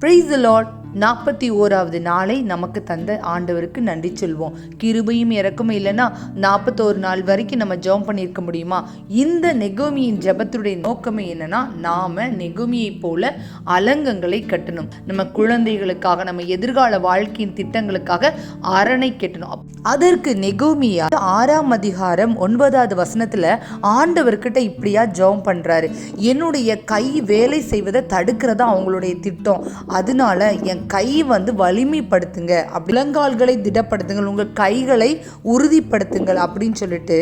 Praise the Lord. நாற்பத்தி ஓராவது நாளை நமக்கு தந்த ஆண்டவருக்கு நன்றி சொல்வோம். கிருபையும் இறக்கும் இல்லைன்னா நாற்பத்தோரு நாள் வரைக்கும் நம்ம ஜெபம் பண்ணியிருக்க முடியுமா? இந்த நெகோமியின் ஜெபத்துடைய நோக்கமே என்னன்னா நாம நெகோமியை போல அலங்கங்களை கட்டணும். நம்ம குழந்தைகளுக்காக நம்ம எதிர்கால வாழ்க்கையின் திட்டங்களுக்காக அரணை கட்டணும். அதற்கு நெகோமியா ஆறாம் அதிகாரம் ஒன்பதாவது வசனத்துல ஆண்டவர்கிட்ட இப்படியா ஜெபம் பண்றாரு. என்னுடைய கை வேலை செய்வதை தடுக்கிறதா அவங்களுடைய திட்டம். அதனால என் கை வந்து வலிமைப்படுத்துங்க. அப்படி முழங்கால்களை திடப்படுத்துங்கள். உங்கள் கைகளை உறுதிப்படுத்துங்கள் அப்படின்னு சொல்லிட்டு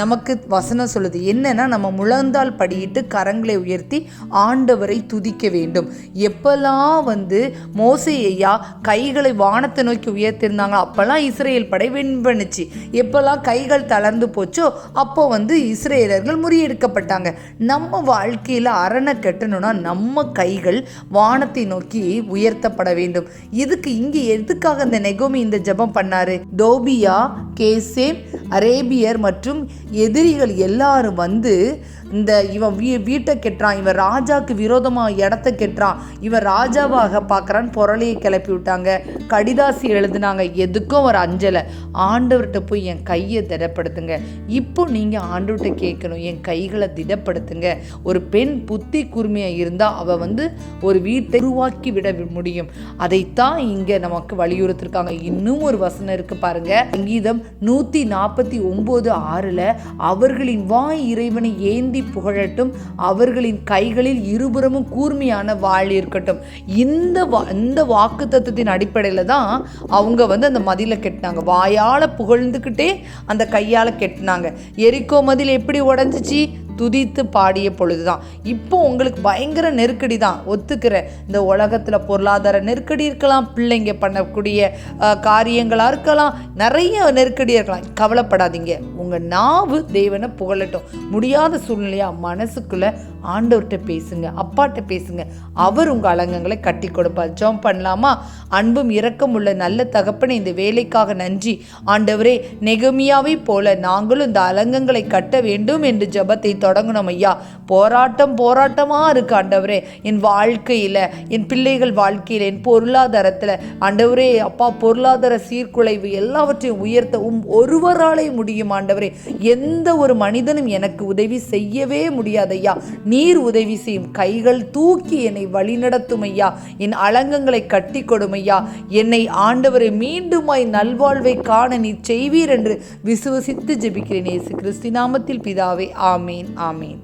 நமக்கு வசனம் சொல்லுது. என்னன்னா நம்ம முழந்தால் படியிட்டு கரங்களை உயர்த்தி ஆண்டவரை துதிக்க வேண்டும். எப்பெல்லாம் வந்து மோசையா கைகளை வானத்தை நோக்கி உயர்த்திருந்தாங்க அப்பெல்லாம் இஸ்ரேல் படை வின் பண்ணுச்சு எப்பெல்லாம் கைகள் தளர்ந்து போச்சோ அப்போ வந்து இஸ்ரேலர்கள் முறியெடுக்கப்பட்டாங்க. நம்ம வாழ்க்கையில் அரணை கட்டணும்னா நம்ம கைகள் வானத்தை நோக்கி உயர்த்தப்பட வேண்டும். இதுக்கு இங்கே எதுக்காக இந்த நெகோமி இந்த ஜெபம் பண்ணாரு? டோபியா கேசேம் அரேபியர் மற்றும் எதிரிகள் எல்லாரும் வந்து இந்த இவன் வீ வீட்டை கெட்டுறான். இவன் ராஜாக்கு விரோதமாக இடத்த கெட்டுறான். இவன் ராஜாவாக பார்க்குறான்னு பொருளையை கிளப்பி விட்டாங்க. கடிதாசி எழுதுனாங்க. எதுக்கும் ஒரு அஞ்சலை. ஆண்டவர்கிட்ட போய் என் கையை திடப்படுத்துங்க. இப்போ நீங்கள் ஆண்டவர்கிட்ட கேட்கணும். என் கைகளை திடப்படுத்துங்க. ஒரு பெண் புத்தி கூர்மையாக இருந்தால் அவள் வந்து ஒரு வீட்டை உருவாக்கி விட முடியும். அதைத்தான் இங்கே நமக்கு வலியுறுத்திருக்காங்க. இன்னும் ஒரு வசனம் இருக்கு பாருங்க. சங்கீதம் நூற்றி நாற்பத்தி ஒம்பது ஆறில் அவர்களின் வாய் இறைவனை ஏந்தி புகழட்டும் அவர்களின் கைகளில் இருபுறமும் கூர்மையான வாழ் இருக்கட்டும். இந்த வா இந்த வாக்கு தத்துவத்தின் அடிப்படையில் தான் அவங்க வந்து அந்த மதிலை கெட்டினாங்க. வாயால் புகழ்ந்துக்கிட்டே அந்த கையால் கெட்டினாங்க. எரிக்கோ மதில் எப்படி உடஞ்சிச்சு? துதித்து பாடிய பொழுது தான் இப்போ உங்களுக்கு பயங்கர நெருக்கடி தான். ஒத்துக்கிற இந்த உலகத்தில் பொருளாதார நெருக்கடி இருக்கலாம் பிள்ளைங்க பண்ணக்கூடிய காரியங்களாக இருக்கலாம் நிறைய நெருக்கடியாக இருக்கலாம். கவலைப்படாதீங்க. உங்கள் நாவு தேவனை புகழட்டும். முடியாத சூழ்நிலையா மனசுக்குள்ள ஆண்டவர்கிட்ட பேசுங்க அப்பாட்ட பேசுங்க. அவர் உங்கள் அலங்கங்களை கட்டி கொடுப்பார். ஜம் பண்ணலாமா? அன்பும் இரக்கம் உள்ள நல்ல தகப்பனை இந்த வேலைக்காக நன்றி. ஆண்டவரே நெகமியாவை போல நாங்களும் இந்த அலங்கங்களை கட்ட வேண்டும் என்று ஜெபத்தை தொடங்கணும் ஐயா. போராட்டம் போராட்டமாக இருக்கு ஆண்டவரே. என் வாழ்க்கையில் என் பிள்ளைகள் வாழ்க்கையில் என் பொருளாதாரத்தில். ஆண்டவரே அப்பா பொருளாதார சீர்குலைவு எல்லாவற்றையும் உயர்த்த உம் ஒருவராலே முடியும் ஆண்டவர். எந்த ஒரு மனிதனும் எனக்கு உதவி செய்யவே முடியாதையா நீர் உதவி செய்யும் கைகள் தூக்கி என்னை வழிநடத்தும் ஐயா என் அலங்கங்களை கட்டி கொடுமையா என்னை ஆண்டவரை மீண்டுமாய் நல்வாழ்வை காண நீ செய்வீர் என்று விசுவசித்து ஜெபிக்கிறேன். இயேசு கிறிஸ்து நாமத்தில் பிதாவே ஆமேன் ஆமேன்.